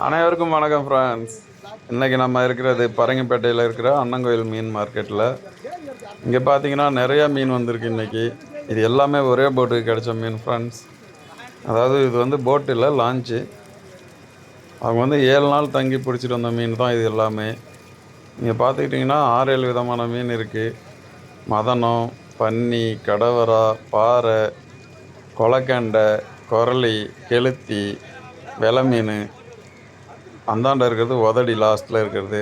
அனைவருக்கும் வணக்கம் ஃப்ரெண்ட்ஸ் இன்றைக்கி நம்ம இருக்கிறது பரங்கிப்பேட்டையில் இருக்கிற அண்ணங்கோயில் மீன் மார்க்கெட்டில் இங்கே பார்த்தீங்கன்னா நிறையா மீன் வந்திருக்கு இன்றைக்கி இது எல்லாமே ஒரே போட்டுக்கு கிடைச்ச மீன் ஃப்ரெண்ட்ஸ் அதாவது இது வந்து போட்டில் லான்ச்சு அவங்க வந்து ஏழு நாள் தங்கி பிடிச்சிட்டு வந்த மீன் தான் இது எல்லாமே. நீங்கள் பார்த்துக்கிட்டிங்கன்னா ஆறு ஏழு விதமான மீன் இருக்குது மதனம் பன்னி கடவரா பாறை கொலக்கண்டை குரளி கெளுத்தி வெலை மீன் அந்தாண்ட இருக்கிறது உதடி லாஸ்ட்டில் இருக்கிறது.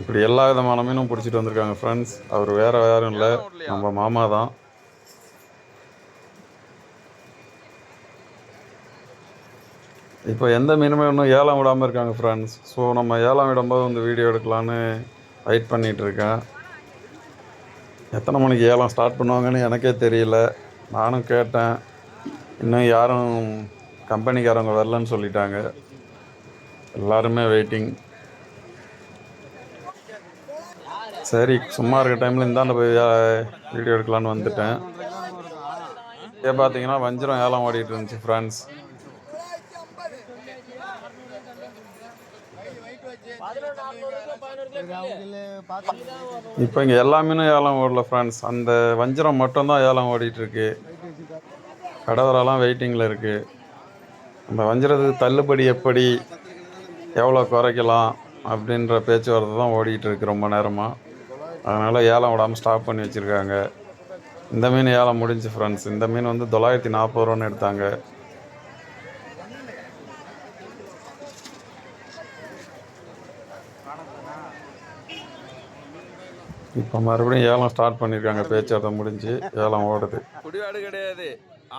இப்படி எல்லா விதமான மீனும் பிடிச்சிட்டு வந்திருக்காங்க ஃப்ரெண்ட்ஸ் அவர் வேறு யாரும் இல்லை. நம்ம மாமா தான். இப்போ எந்த மீனுமே இன்னும் ஏலம் விடாமல் இருக்காங்க ஃப்ரெண்ட்ஸ் ஸோ நம்ம ஏலம் விடும்போது வந்து வீடியோ எடுக்கலான்னு வெயிட் பண்ணிகிட்டு இருக்கேன். எத்தனை மணிக்கு ஏலம் ஸ்டார்ட் பண்ணுவாங்கன்னு எனக்கே தெரியல. நானும் கேட்டேன். இன்னும் யாரும் கம்பெனிக்காரங்க வரலன்னு சொல்லிட்டாங்க. எல்லாருமே வெயிட்டிங் சரி சும்மா இருக்க டைமில் இந்தாண்ட போய் வீடியோ எடுக்கலான்னு வந்துட்டேன். இங்கே பார்த்தீங்கன்னா வஞ்சிரம் ஏலம் ஓடிட்டு இருந்துச்சு ஃப்ரெண்ட்ஸ் இப்போ இங்கே எல்லா மீனும் ஏலம் ஓடல ஃப்ரெண்ட்ஸ் அந்த வஞ்சிரம் மட்டும்தான் ஏலம் ஓடிட்டு இருக்கு. கடவரெல்லாம் வெயிட்டிங்கில் இருக்குது நம்ம வஞ்சிரத்துக்கு தள்ளுபடி எப்படி எவ்வளோ குறைக்கலாம் அப்படின்ற பேச்சுவார்த்தை தான் ஓடிக்கிட்டு இருக்கு ரொம்ப நேரமாக அதனால் ஏலம் விடாமல் ஸ்டாப் பண்ணி வச்சுருக்காங்க. இந்த மீன் ஏலம் முடிஞ்சு ஃப்ரெண்ட்ஸ் இந்த மீன் வந்து தொள்ளாயிரத்தி நாற்பது ரூபான்னு எடுத்தாங்க. இப்போ மறுபடியும் ஏலம் ஸ்டார்ட் பண்ணியிருக்காங்க பேச்சுவார்த்தை முடிஞ்சு ஏலம் ஓடுது. குடிவாடு கிடையாது.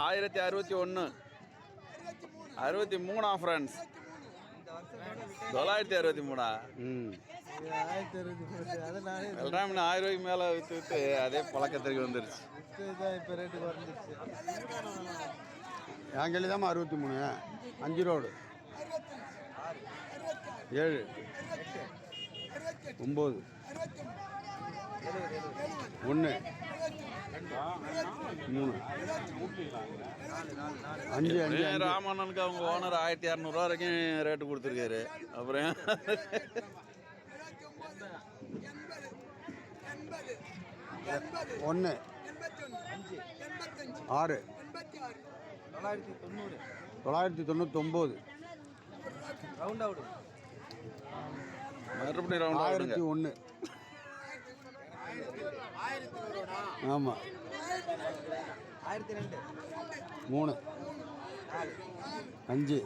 ஆயிரத்தி அறுபத்தி ஒன்று அறுபத்தி மூணா ஃப்ரெண்ட்ஸ் தொள்ளாயிரத்தி அறுபத்தி மூணா? எல்லாம் ஆயிரம் ரூபாய்க்கு மேலே விற்று விற்று அதே பழக்கத்திற்கு வந்துருச்சு. என் கேள்வி தான் அறுபத்தி மூணு. அஞ்சு ரோடு. ஏழு. ஒம்பது. ஒன்று மூணு. அஞ்சு அஞ்சு ராமண்ணனுக்கு அவங்க ஓனர் ஆயிரத்தி இரநூறுவா வரைக்கும் ரேட்டு கொடுத்துருக்காரு. அப்புறம் ஒன்று ஆறு. தொள்ளாயிரத்தி தொண்ணூத்தொம்பது. மறுபடியும் ரவுண்ட் ஆயிரத்தி ஒன்று ஆமாம் மூணு. அஞ்சு.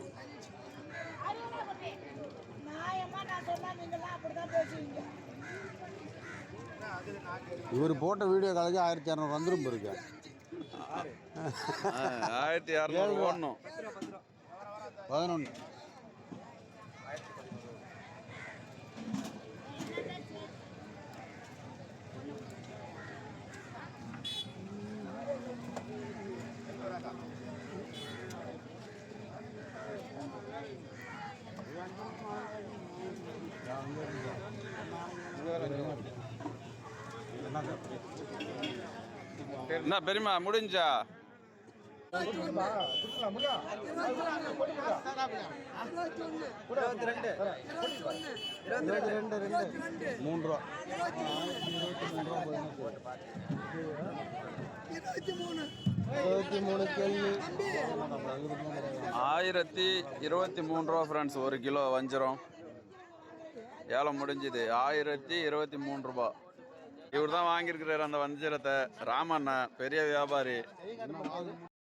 இவர் போட்ட வீடியோ காலுக்கு ஆயிரத்தி இரநூறு வந்துரும் இருக்கு ஆயிரத்தி இரநூறு பதினொன்று என்ன பெரியமா முடிஞ்சா? மூணு ரூபா இருபத்தி மூணு கேள்வி. ஆயிரத்தி இருபத்தி மூணு ரூபா ஃப்ரெண்ட்ஸ் ஒரு கிலோ வஞ்சிரம். ஏலம் முடிஞ்சுது. ஆயிரத்தி இருபத்தி மூணு ரூபா. இவர் தான் வாங்கியிருக்கிறார் அந்த வஞ்சிரத்தை. ராமண்ணன் பெரிய வியாபாரி.